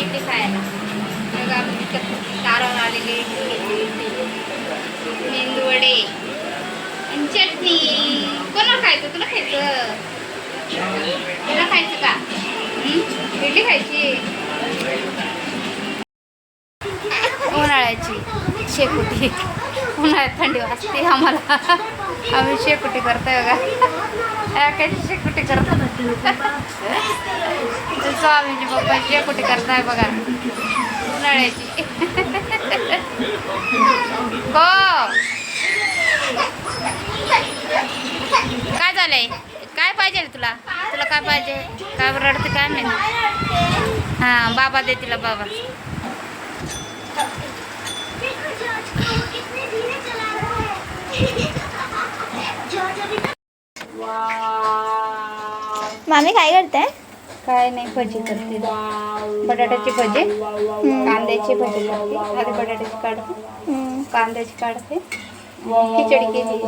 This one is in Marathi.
इथे खायला मग आम्ही तारण आलेले मेंदू वडे आणि चटणी. कोणाला खायचं? तुला खायचं? तुला खायचं का? इडली खायची? उन्हाळ्याची शेकोटी. उन्हाळ्यात थंडी वाजते आम्हाला. आम्ही शेकोटी करतोय बघा. कशी शेकोटी करतो? स्वामीजी बाप्पा शेकोटी करताय बघा. उन्हाळ्याची. हो. काय झालंय? काय पाहिजे तुला? तुला काय पाहिजे? काय रडते काय माहिती? हां बाबा दे तिला बाबा. मामी काय करते काय नाही भजी करते. बटाट्याची भजी कांद्याची भजी करते. आधी बटाट्याची काढते. कांद्याची काढते. खिचडी केली.